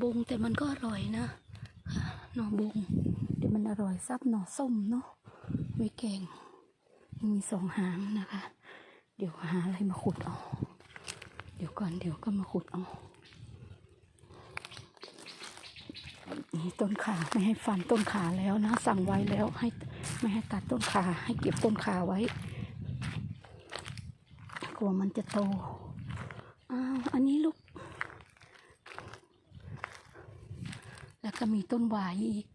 บุงแต่มันก็อร่อยนะหน่อบุงเดี๋ยวมันอร่อยซับหน่อส้มเนาะไว้แกงมีสองหางนะคะ เดี๋ยวหาอะไรมาขุดเอาเดี๋ยวก่อนเดี๋ยวก็มาขุดเอานี่ต้นขาไม่ให้ฟันต้นขาแล้วนะ สั่งไว้แล้วให้ไม่ให้ตัดต้นขาให้เก็บต้นขาไว้กลัวมันจะโตอ้าวอันนี้ลูก แล้ว ก็มีต้นหวายอีก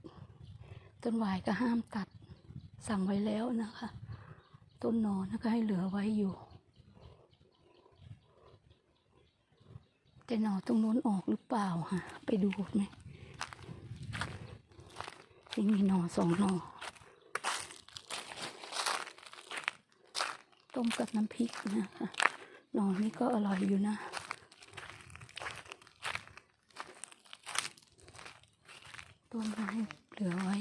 ต้นหวายก็ห้ามตัด สั่งไว้แล้วนะคะ ต้นหนอนก็ให้เหลือไว้อยู่ แต่หนอตรงโน้นออกหรือเปล่าฮะ ไปดูไหมนี่มีหนอสองหนอต้มกับน้ำพริกนะคะหนอนี่ก็อร่อยอยู่นะ ต้นไม้เหลือไว้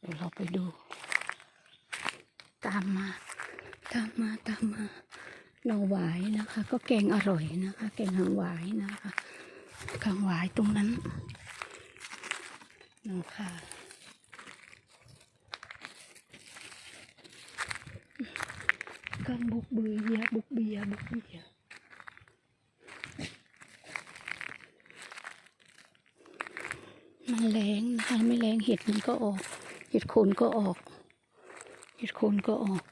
เดี๋ยวเราไปดู ตามมา ตามมาตามมาหน่อหวายนะคะ ก็แกงอร่อยนะคะ แกงหางหวายนะคะหางหวายตรงนั้นนอค่ะกันบุกเบียบุกเบียบุกเบีย มันแรงนะคะไม่แรงเห็ดมันก็ออก เห็ดโคนก็ออก เห็ดโคนก็ออก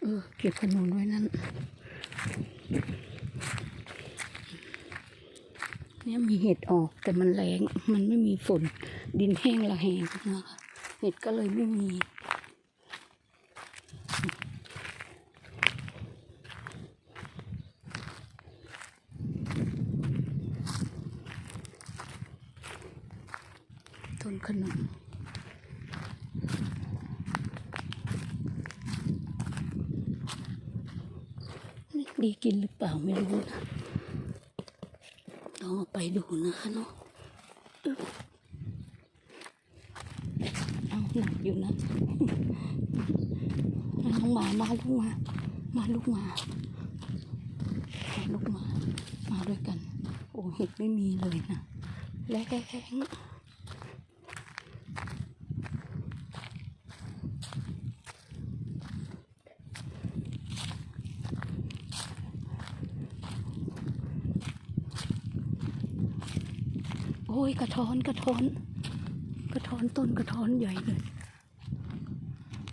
เออเก็บขนุนไว้นั่นเนี่ยมีเห็ดออกแต่มันแรงมันไม่มีฝนดินแห้งละแหงนะคะเห็ดก็เลยไม่มี นขนุนนี่ดีกินหรือเปล่าไม่รู้นะต้องเอาไปดูนะคะเนาะอึ๊บเอาหนักอยู่นะน้องหมามาลูกมา มาลูกมา มาลูกมา มาด้วยกัน โอ้เห็ดไม่มีเลยนะแรง โอ้ยกระท้อนกระท้อน กระท้อนต้นกระท้อนใหญ่เลย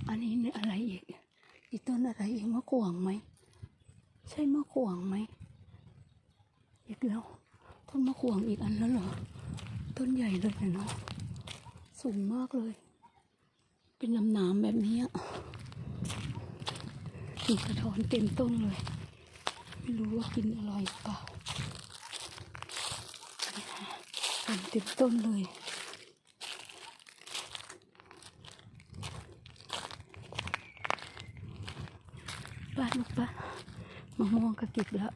อันนี้เนี่ยอะไรอีกอีต้นอะไรอีกมะขวางไหมใช่มะขวางไหมอีกแล้วต้นมะขวางอีกอันแล้วเหรอต้นใหญ่เลยเนาะสูงมากเลย เป็นลำหน้ำแบบนี้อะกินกระท้อนเต็มต้นเลย ไม่รู้ว่ากินอร่อยหรือเปล่า เต็มเต็มต้นเลยป้าลูกป้ามะม่วงก็เก็บแล้ว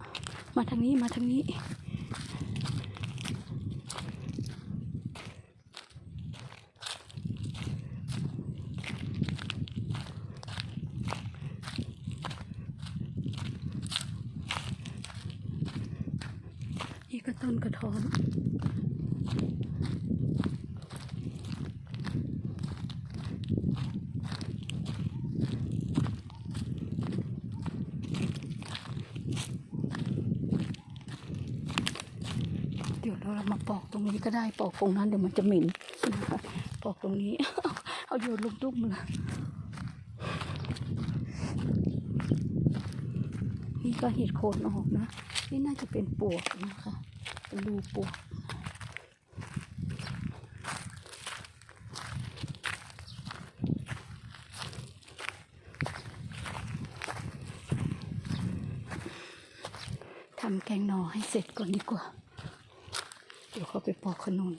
มาทางนี้มาทางนี้นี่ก็ต้นกระท้อน เดี๋ยวเรามาปอกตรงนี้ก็ได้ปอกตรงนั้นเดี๋ยวมันจะเหม็นนะคะปอกตรงนี้ เอาโยนลงตุ้มเลยนี่ก็เห็ดโคนออกนะ นี่น่าจะเป็นปวกนะคะ เป็นรูปวก ทำแกงหน่อให้เสร็จก่อนดีกว่า เดี๋ยวเขาไปปอกขนุน